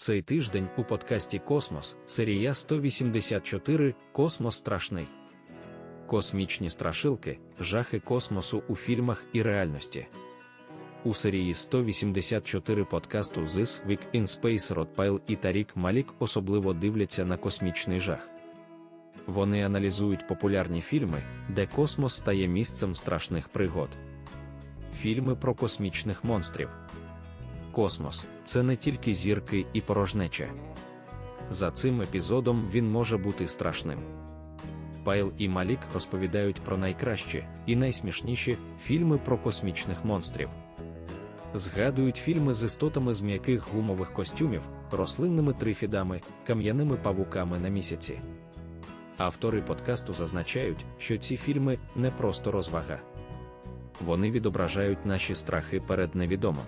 Цей тиждень у подкасті Космос, серія 184 Космос страшний. Космічні страшилки, жахи космосу у фільмах і реальності. У серії 184 подкасту This Week in Space Ротпайл і Тарік Малік особливо дивляться на космічний жах. Вони аналізують популярні фільми, де космос стає місцем страшних пригод. Фільми про космічних монстрів. Космос це не тільки зірки і порожнеча. За цим епізодом він може бути страшним. Пайл і Малік розповідають про найкращі і найсмішніші фільми про космічних монстрів. Згадують фільми з істотами з м'яких гумових костюмів, рослинними трифідами, кам'яними павуками на місяці. Автори подкасту зазначають, що ці фільми не просто розвага. Вони відображають наші страхи перед невідомим.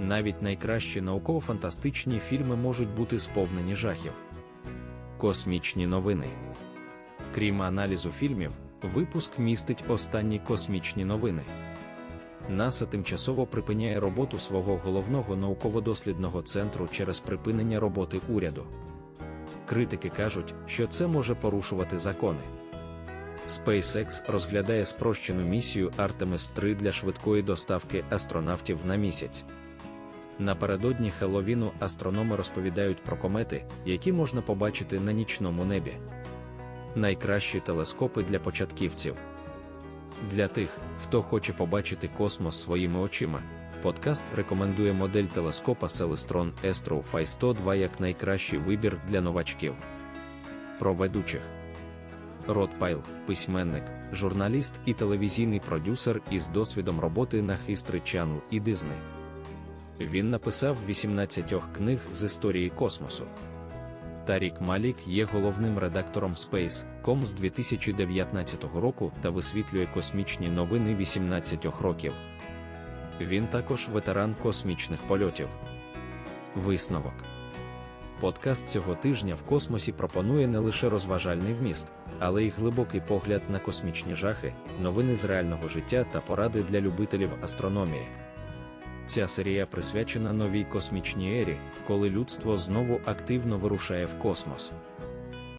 Навіть найкращі науково-фантастичні фільми можуть бути сповнені жахів. Космічні новини. Крім аналізу фільмів, випуск містить останні космічні новини. НАСА тимчасово припиняє роботу свого головного науково-дослідного центру через припинення роботи уряду. Критики кажуть, що це може порушувати закони. SpaceX розглядає спрощену місію Artemis 3 для швидкої доставки астронавтів на місяць. Напередодні Хелловіну астрономи розповідають про комети, які можна побачити на нічному небі. Найкращі телескопи для початківців. Для тих, хто хоче побачити космос своїми очима, подкаст рекомендує модель телескопа Celestron Astro Phi 102 як найкращий вибір для новачків. Про ведучих Рот Пайл, письменник, журналіст і телевізійний продюсер із досвідом роботи на History Channel і Disney. Він написав 18 книг з історії космосу. Тарік Малік є головним редактором Space.com з 2019 року та висвітлює космічні новини 18 років. Він також ветеран космічних польотів. Висновок. Подкаст цього тижня в космосі пропонує не лише розважальний вміст, але й глибокий погляд на космічні жахи, новини з реального життя та поради для любителів астрономії. Ця серія присвячена новій космічній ері, коли людство знову активно вирушає в космос.